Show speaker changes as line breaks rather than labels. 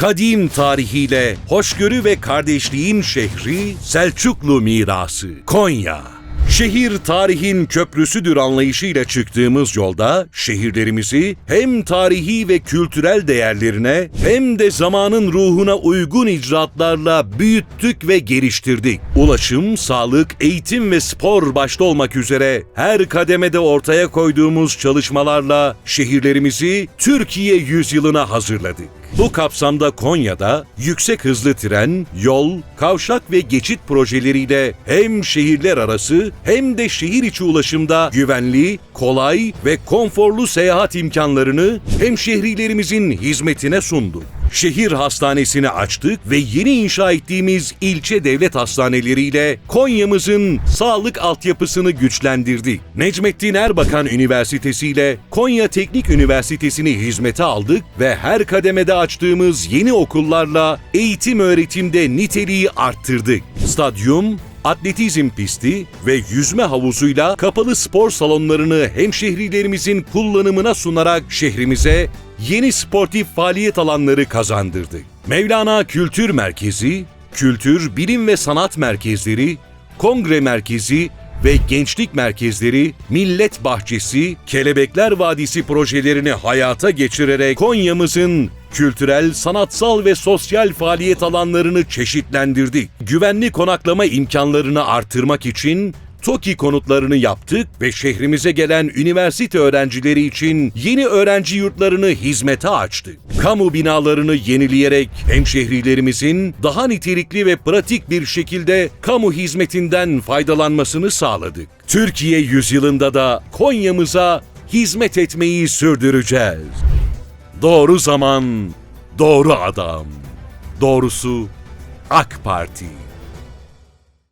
Kadim tarihiyle hoşgörü ve kardeşliğin şehri Selçuklu mirası Konya. Şehir tarihin köprüsüdür anlayışıyla çıktığımız yolda şehirlerimizi hem tarihi ve kültürel değerlerine hem de zamanın ruhuna uygun icraatlarla büyüttük ve geliştirdik. Ulaşım, sağlık, eğitim ve spor başta olmak üzere her kademede ortaya koyduğumuz çalışmalarla şehirlerimizi Türkiye yüzyılına hazırladık. Bu kapsamda Konya'da yüksek hızlı tren, yol, kavşak ve geçit projeleriyle hem şehirler arası hem de şehir içi ulaşımda güvenli, kolay ve konforlu seyahat imkanlarını hemşehrilerimizin hizmetine sunduk. Şehir hastanesini açtık ve yeni inşa ettiğimiz ilçe devlet hastaneleriyle Konya'mızın sağlık altyapısını güçlendirdik. Necmettin Erbakan Üniversitesi ile Konya Teknik Üniversitesi'ni hizmete aldık ve her kademede açtığımız yeni okullarla eğitim öğretimde niteliği arttırdık. Stadyum, atletizm pisti ve yüzme havuzuyla kapalı spor salonlarını hemşehrilerimizin kullanımına sunarak şehrimize yeni sportif faaliyet alanları kazandırdık. Mevlana Kültür Merkezi, kültür, bilim ve sanat merkezleri, kongre merkezi ve gençlik merkezleri, millet bahçesi, Kelebekler Vadisi projelerini hayata geçirerek Konya'mızın kültürel, sanatsal ve sosyal faaliyet alanlarını çeşitlendirdik. Güvenli konaklama imkanlarını artırmak için TOKİ konutlarını yaptık ve şehrimize gelen üniversite öğrencileri için yeni öğrenci yurtlarını hizmete açtık. Kamu binalarını yenileyerek hemşehrilerimizin daha nitelikli ve pratik bir şekilde kamu hizmetinden faydalanmasını sağladık. Türkiye yüzyılında da Konya'mıza hizmet etmeyi sürdüreceğiz. Doğru zaman, doğru adam. Doğrusu AK Parti.